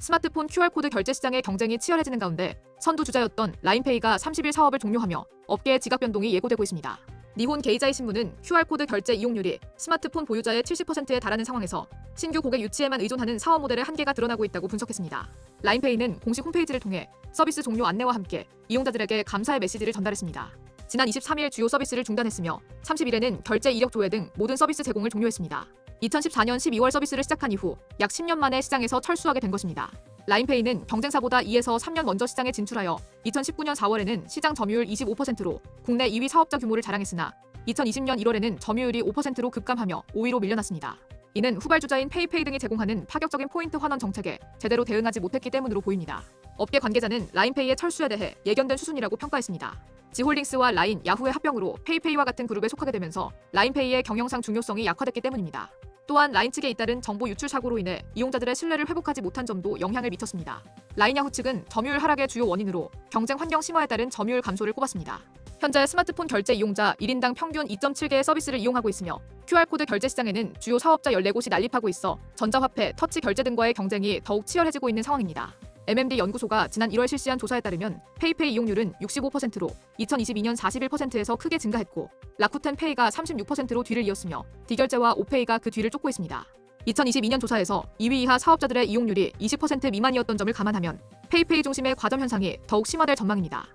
스마트폰 QR코드 결제 시장의 경쟁이 치열해지는 가운데 선두 주자였던 라인페이가 30일 사업을 종료하며 업계의 지각 변동이 예고되고 있습니다. 니혼 게이자이 신문은 QR코드 결제 이용률이 스마트폰 보유자의 70%에 달하는 상황에서 신규 고객 유치에만 의존하는 사업 모델의 한계가 드러나고 있다고 분석했습니다. 라인페이는 공식 홈페이지를 통해 서비스 종료 안내와 함께 이용자들에게 감사의 메시지를 전달했습니다. 지난 23일 주요 서비스를 중단했으며 30일에는 결제 이력 조회 등 모든 서비스 제공을 종료했습니다. 2014년 12월 서비스를 시작한 이후 약 10년 만에 시장에서 철수하게 된 것입니다. 라인페이는 경쟁사보다 2에서 3년 먼저 시장에 진출하여 2019년 4월에는 시장 점유율 25%로 국내 2위 사업자 규모를 자랑했으나 2020년 1월에는 점유율이 5%로 급감하며 5위로 밀려났습니다. 이는 후발주자인 페이페이 등이 제공하는 파격적인 포인트 환원 정책에 제대로 대응하지 못했기 때문으로 보입니다. 업계 관계자는 라인페이의 철수에 대해 예견된 수순이라고 평가했습니다. 지홀딩스와 라인, 야후의 합병으로 페이페이와 같은 그룹에 속하게 되면서 라인페이의 경영상 중요성이 약화됐기 때문입니다. 또한 라인 측에 잇따른 정보 유출 사고로 인해 이용자들의 신뢰를 회복하지 못한 점도 영향을 미쳤습니다. 라인 야후 측은 점유율 하락의 주요 원인으로 경쟁 환경 심화에 따른 점유율 감소를 꼽았습니다. 현재 스마트폰 결제 이용자 1인당 평균 2.7개의 서비스를 이용하고 있으며 QR코드 결제 시장에는 주요 사업자 14곳이 난립하고 있어 전자화폐, 터치 결제 등과의 경쟁이 더욱 치열해지고 있는 상황입니다. MMD 연구소가 지난 1월 실시한 조사에 따르면 페이페이 이용률은 65%로 2022년 41%에서 크게 증가했고 라쿠텐 페이가 36%로 뒤를 이었으며 디결제와 오페이가 그 뒤를 쫓고 있습니다. 2022년 조사에서 2위 이하 사업자들의 이용률이 20% 미만이었던 점을 감안하면 페이페이 중심의 과점 현상이 더욱 심화될 전망입니다.